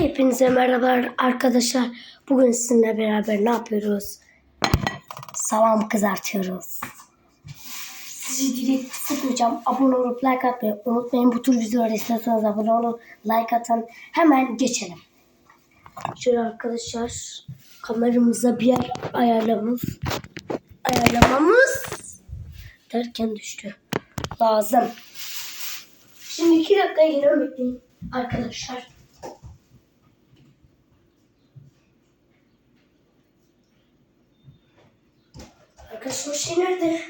Hepinize merhabalar arkadaşlar. Bugün sizinle beraber ne yapıyoruz? Salam kızartıyoruz. Sizi dili sıkmayacağım. Abone olup like atmayı unutmayın. Bu tür videolar istiyorsanız abone olun. Like atın. Hemen geçelim. Şöyle arkadaşlar kameramıza bir yer ayarlamamız ayarlamamız derken düştü. Lazım. Şimdi iki dakika yine bekleyin arkadaşlar. Arkadaşlar o şey nerede?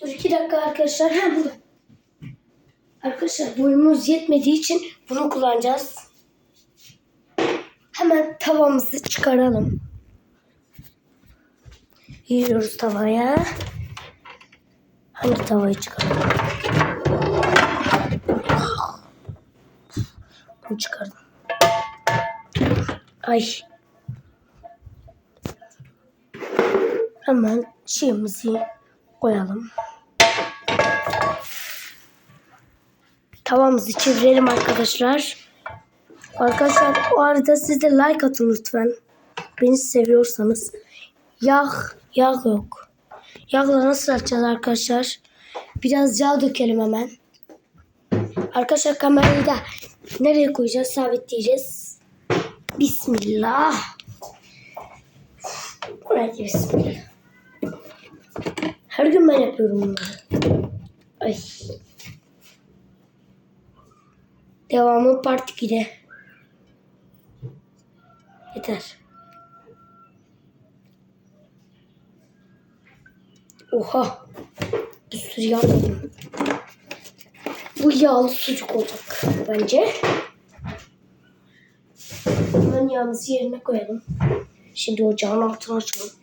Dur iki dakika arkadaşlar. Ha burada. Arkadaşlar boyumuz yetmediği için bunu kullanacağız. Hemen tavamızı çıkaralım. Giriyoruz tavaya. Hangi tavayı çıkaralım? Bunu çıkardım. Ay. Hemen şeyimizi koyalım. Tavamızı çevirelim arkadaşlar. Arkadaşlar o arada siz de like atın lütfen. Beni seviyorsanız. Yağ, yağ yok. Yağla nasıl açacağız arkadaşlar? Biraz yağ dökelim hemen. Arkadaşlar kamerayı da nereye koyacağız? Sabitleyeceğiz. Bismillah. Buraya bismillah. Her gün ben yapıyorum bunları. Ay. Devamı part 2'de. Yeter. Oha. Bir sürü koydum. Bu yağlı sucuk olacak bence. Hemen yağımızı yerine koyalım. Şimdi ocağın altını açalım.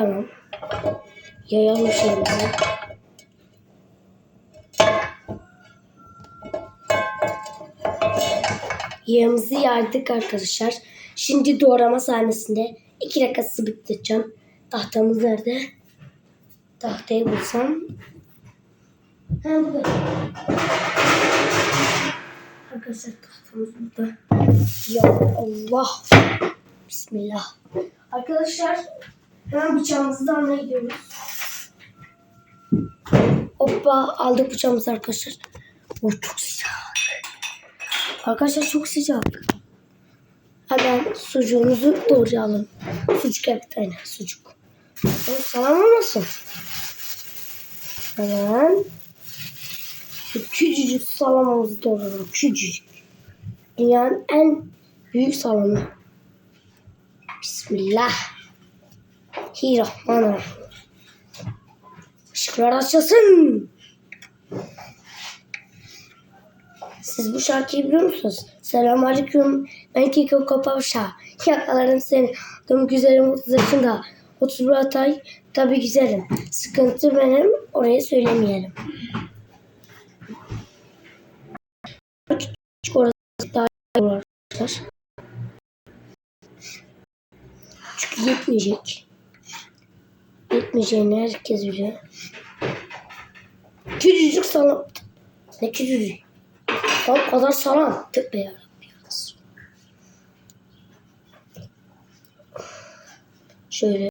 Tamam. Yayalım şimdi. Yağımızı yardık arkadaşlar. Şimdi doğrama sahnesinde 2 dakika sıvıtacağım. Tahtamız nerede? Tahtayı bulsam. Ha burada. Arkadaşlar tahtamız burada. Ya Allah. Bismillah. Arkadaşlar hemen bıçağımızı da almaya gidiyoruz. Hoppa aldık bıçağımızı arkadaşlar. O çok sıcak. Arkadaşlar çok sıcak. Hemen sucuğumuzu doğrayalım. Sucuk evet aynen sucuk. O salam olmasın. Hemen şu küçücük salamımızı doğrayalım. Küçücük. Dünyanın en büyük salamı. Bismillah. Bismillahirrahmanirrahim. Işıklar açılsın. Siz bu şarkıyı biliyor musunuz? Selamun Aleyküm. Ben Kiko Kopavşa. Yakalarım seni. Adım güzelim 30 yaşında. 31 Atay. Tabi güzelim. Sıkıntı benim. Oraya söylemeyelim. Küçük orası daha iyi olur. Çünkü yetmeyecek. Yetmeyeceğini herkes biliyor. Küçücük salam. Ne küçücük? O kadar salam. Tıp be yarabbim. Şöyle.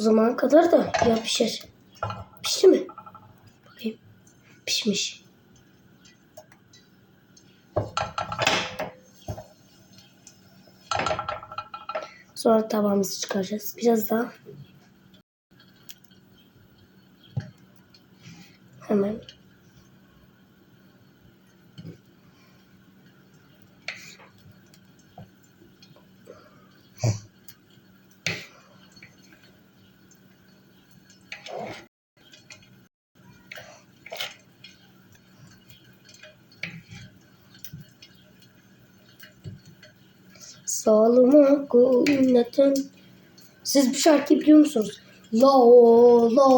O zamana kadar da ya pişer. Pişti mi? Bakayım. Pişmiş. Sonra tabağımızı çıkaracağız. Biraz daha. Hemen. Sağlıma kuvvetin. Siz bu şarkıyı biliyor musunuz? La la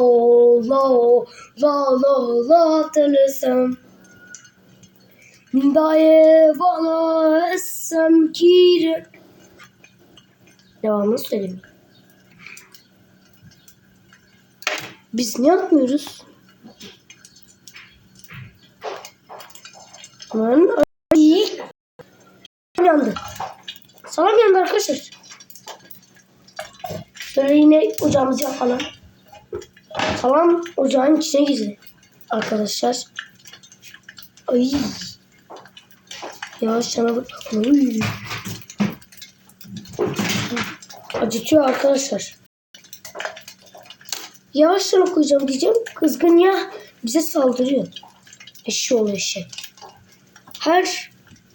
la la la la tılısım. Daye bana essem kiri. Devamını söyleyeyim. Biz ne yapmıyoruz? Ay. Salam yandı. Salam yandı arkadaşlar. Şöyle yine ocağımızı yapalım. Salam ocağın içine girdi. Arkadaşlar. Ay. Yavaş yana bak. Uy. Acıtıyor arkadaşlar. Yavaş yana koyacağım diyeceğim. Kızgın ya bize saldırıyor. Eşşoğlu eşek. Her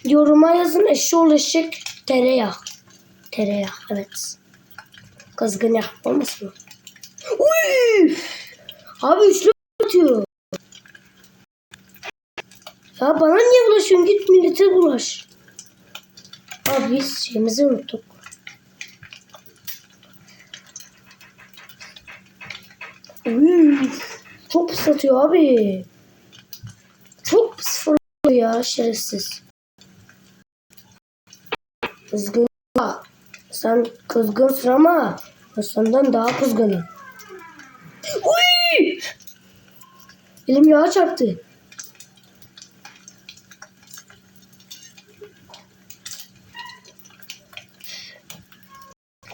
yoruma yazın eşşoğlu eşek tereyağı. Tereyağı evet. Kızgın ya olmasın mı? Uy! Abi üçlü atıyor. Ya bana niye bulaşıyorsun? Git millete bulaş. Abi biz şeyimizi unuttuk. Uy, çok pis abi. Çok pis fırlıyor ya şerefsiz. Kızgın. Sen kızgınsın ama ben senden daha kızgınım. Uy! Elim yağa çarptı.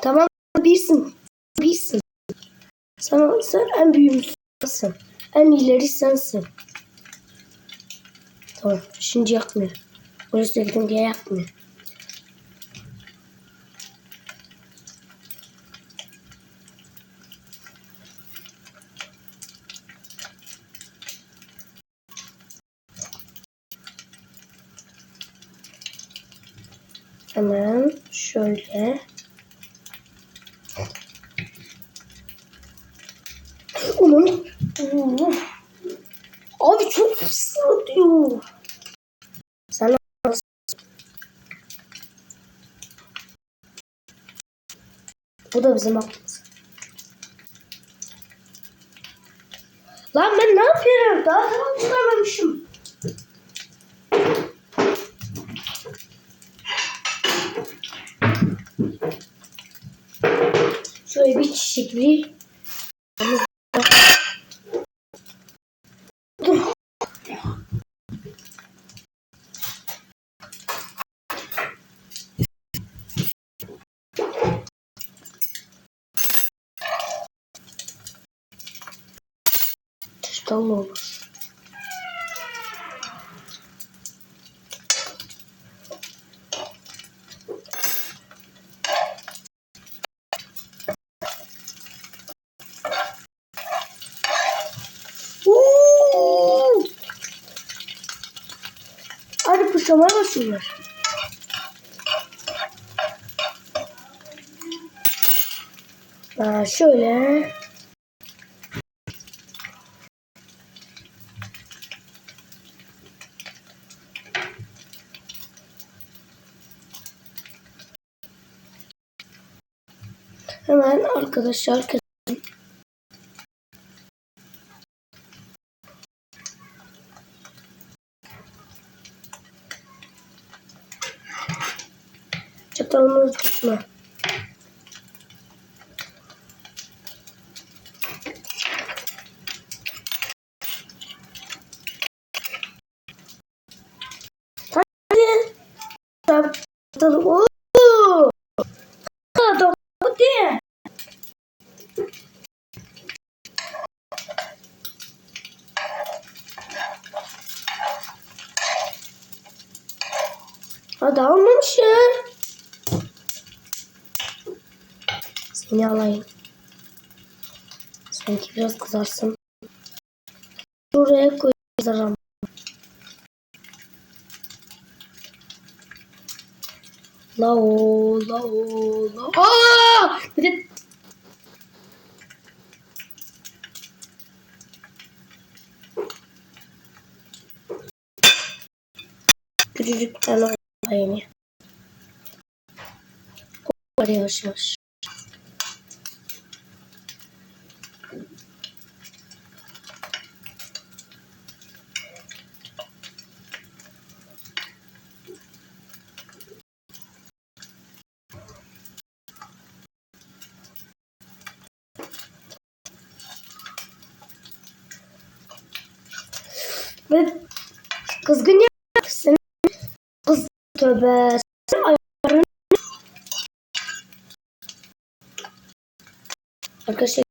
Tamam birsin. Birsin. Sen, sen en büyüğümsün. En ileri sensin. Tamam. Şimdi yakmıyor. Orası gidince yakmıyor. Hemen şöyle. Onun Abi çok ıslatıyor. Sen Bu da bizim aklımız. Lan ben ne yapıyorum? Daha tamam çıkarmamışım. Şöyle bir Başlıyorlar. Ha, şöyle. Hemen arkadaşlar Çatalım. Oo. Adam bu diye. Hadi almamış ya. Seni alayım. Sanki biraz kızarsın. Buraya koyacağım. La o, la o, la Aa! Bir de Küçücük bir tane aynı. Var yavaş yavaş. Ve kızgın ya. Senin kız tövbe. Senin. Arkadaşlar